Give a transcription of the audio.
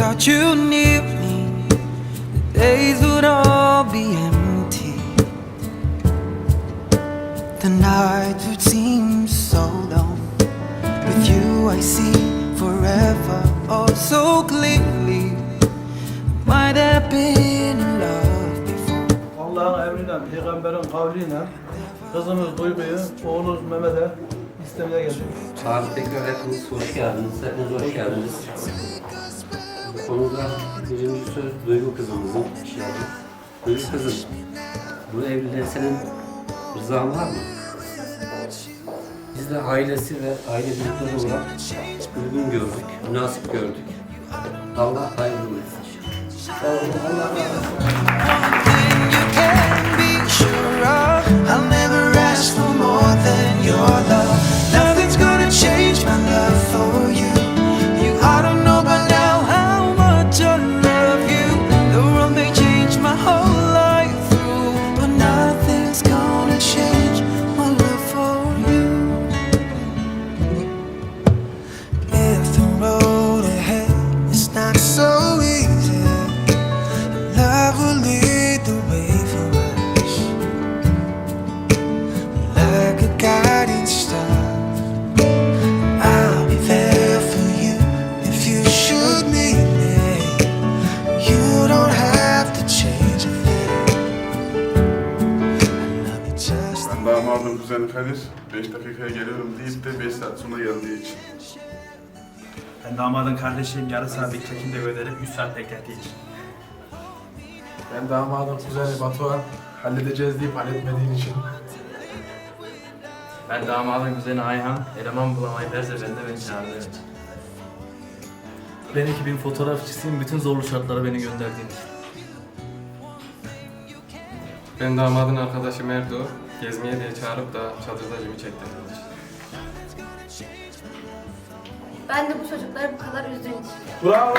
without you near me. The days would all be empty. The nights would seem so long. With you, I see forever oh so clearly. Might have been in love before. Allah'ın emriyle, peygamberin kavliyle kızımız Duygu'yu, oğlumuz Mehmet'e istemeye geldik. Tarih tekrar hepiniz hoş geldiniz. Hepiniz hoş geldiniz. Bu konuda birinci söz Duygu kızımızın. Yani, Duygu kızım, bu evliliğe senin rızan var mı? Biz de ailesi ve aile büyükleri olarak uygun gördük, münasip gördük. Allah hayırlı etsin. Allah razı olsun. Ben damadım kuzeni Kadir 5 dakikaya geliyorum deyip de 5 saat sonra geldiği için. Ben damadın kardeşiyim yarı saatlik çekimde gönderip 3 saat beklettiği için. Ben damadım kuzeni Batuhan. Halledeceğiz deyip halletmediğin için. Ben damadın kuzeni Ayhan, eleman bulamayı derse ben de beni çağırdı. Ben ekibin fotoğrafçısıyım. Bütün zorlu şartlara beni gönderdiğin için. Ben damadın arkadaşı Merdo. Gezmeye diye çağırıp da çadırda cimi çektirdim. Ben de bu çocukları bu kadar üzdüğün için. Bravo!